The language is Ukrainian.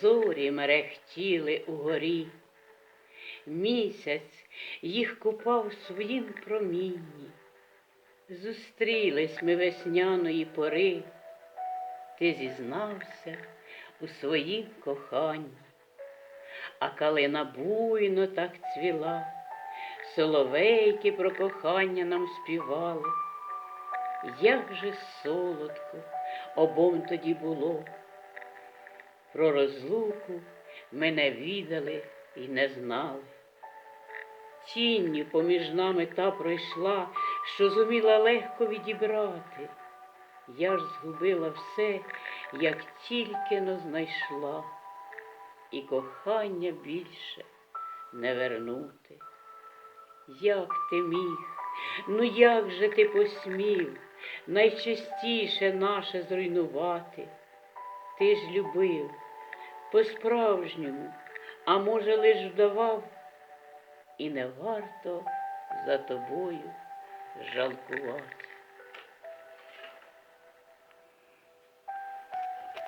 зорі мерехтіли угорі. Місяць їх купав своїм промінні. Зустрілись ми весняної пори, ти зізнався у своїм коханні, а калина буйно так цвіла, соловейки про кохання нам співали. Як же солодко обом тоді було, про розлуку ми не відали і не знали. Тінню поміж нами та пройшла, що зуміла легко відібрати. Я ж згубила все, як тільки но знайшла, і кохання більше не вернути. Як ти міг, ну як же ти посмів найчастіше наше зруйнувати? Ти ж любив по-справжньому, а може, лиш вдавав, і не варто за тобою жалкувати.